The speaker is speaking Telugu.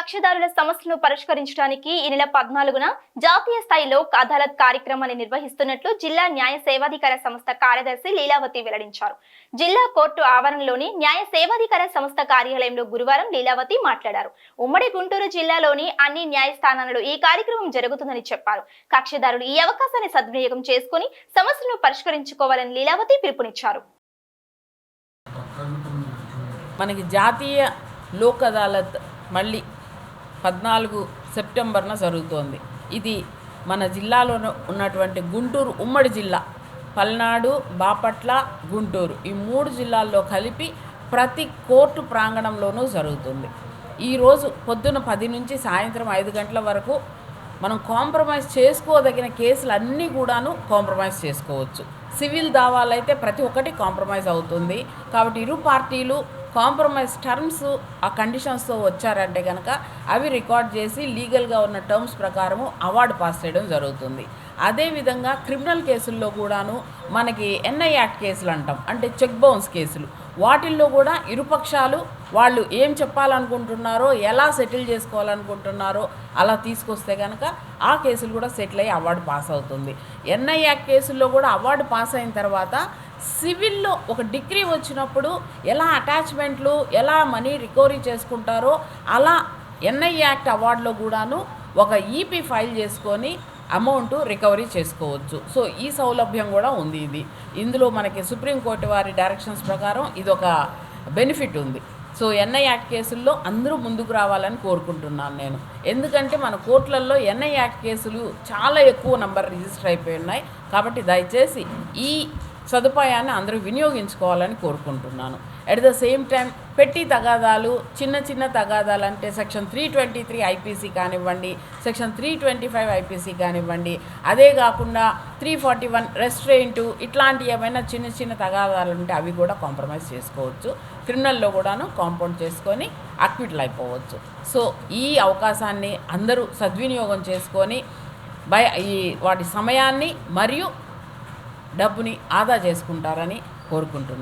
కక్షిదారుల సమస్యలను పరిష్కరించడానికి ఈ నెల పద్నాలుగున జాతీయ స్థాయిలో అదాలత్ కార్యక్రమాన్ని నిర్వహిస్తున్నట్లు జిల్లా న్యాయ సేవాధికార సంస్థ కార్యదర్శి లీలావతి వెల్లడించారు. జిల్లా కోర్టు ఆవరణలోని న్యాయ సేవాధికార సంస్థ కార్యాలయంలో గురువారం లీలావతి మాట్లాడారు. ఉమ్మడి గుంటూరు జిల్లాలోని అన్ని న్యాయస్థానాలలో ఈ కార్యక్రమం జరుగుతుందని చెప్పారు. కక్షిదారులు ఈ అవకాశాన్ని సద్వినియోగం చేసుకుని సమస్యలను పరిష్కరించుకోవాలని లీలావతి పిలుపునిచ్చారు. మనకి జాతీయ లోక్ అదాలత్ మళ్ళీ పద్నాలుగు సెప్టెంబర్న జరుగుతోంది. ఇది మన జిల్లాలో ఉన్నటువంటి గుంటూరు ఉమ్మడి జిల్లా పల్నాడు బాపట్ల గుంటూరు. ఈ మూడు జిల్లాల్లో కలిపి ప్రతి కోర్టు ప్రాంగణంలోనూ జరుగుతుంది. ఈరోజు పొద్దున పది నుంచి సాయంత్రం ఐదు గంటల వరకు మనం కాంప్రమైజ్ చేసుకోదగిన కేసులు అన్నీ కూడాను కాంప్రమైజ్ చేసుకోవచ్చు. సివిల్ దావాలైతే ప్రతి ఒక్కటి కాంప్రమైజ్ అవుతుంది. కాబట్టి ఇరు పార్టీలు కాంప్రమైజ్ టర్మ్స్ ఆ కండిషన్స్తో వచ్చారంటే కనుక అవి రికార్డ్ చేసి లీగల్గా ఉన్న టర్మ్స్ ప్రకారము అవార్డు పాస్ చేయడం జరుగుతుంది. అదేవిధంగా క్రిమినల్ కేసుల్లో కూడాను మనకి ఎన్ఐ యాక్ట్ కేసులు అంటాం. అంటే చెక్ బౌన్స్ కేసులు. వాటిల్లో కూడా ఇరుపక్షాలు వాళ్ళు ఏం చెప్పాలనుకుంటున్నారో ఎలా సెటిల్ చేసుకోవాలనుకుంటున్నారో అలా తీసుకొస్తే కనుక ఆ కేసులు కూడా సెటిల్ అయ్యి అవార్డు పాస్ అవుతుంది. ఎన్ఐ యాక్ట్ కేసుల్లో కూడా అవార్డు పాస్ అయిన తర్వాత సివిల్లో ఒక డిగ్రీ వచ్చినప్పుడు ఎలా అటాచ్మెంట్లు ఎలా మనీ రికవరీ చేసుకుంటారో అలా ఎన్ఐ యాక్ట్ అవార్డులో కూడాను ఒక ఈపీ ఫైల్ చేసుకొని అమౌంట్ రికవరీ చేసుకోవచ్చు. సో ఈ సౌలభ్యం కూడా ఉంది ఇది. ఇందులో మనకి సుప్రీంకోర్టు వారి డైరెక్షన్స్ ప్రకారం ఇది ఒక బెనిఫిట్ ఉంది. సో ఎన్ఐ యాక్ట్ కేసుల్లో అందరూ ముందుకు రావాలని కోరుకుంటున్నాను నేను. ఎందుకంటే మన కోర్టులలో ఎన్ఐ యాక్ట్ కేసులు చాలా ఎక్కువ నంబర్ రిజిస్టర్ అయిపోయి ఉన్నాయి. కాబట్టి దయచేసి ఈ సదుపాయాన్ని అందరూ వినియోగించుకోవాలని కోరుకుంటున్నాను. అట్ ద సేమ్ టైం పెట్టి తగాదాలు చిన్న చిన్న తగాదాలు అంటే section three twenty three IPC కానివ్వండి section three twenty five IPC కానివ్వండి అదే కాకుండా త్రీ ఫార్టీ వన్ రెస్టారెంట్ ఇట్లాంటి ఏమైనా చిన్న చిన్న తగాదాలు ఉంటే అవి కూడా కాంప్రమైజ్ చేసుకోవచ్చు. క్రిమినల్లో కూడాను కాంపౌండ్ చేసుకొని అక్విట్లు అయిపోవచ్చు. సో ఈ అవకాశాన్ని అందరూ సద్వినియోగం చేసుకొని బై ఈ వాటి సమయాన్ని మరియు డబ్బుని ఆదా చేసుకుంటారని కోరుకుంటున్నాను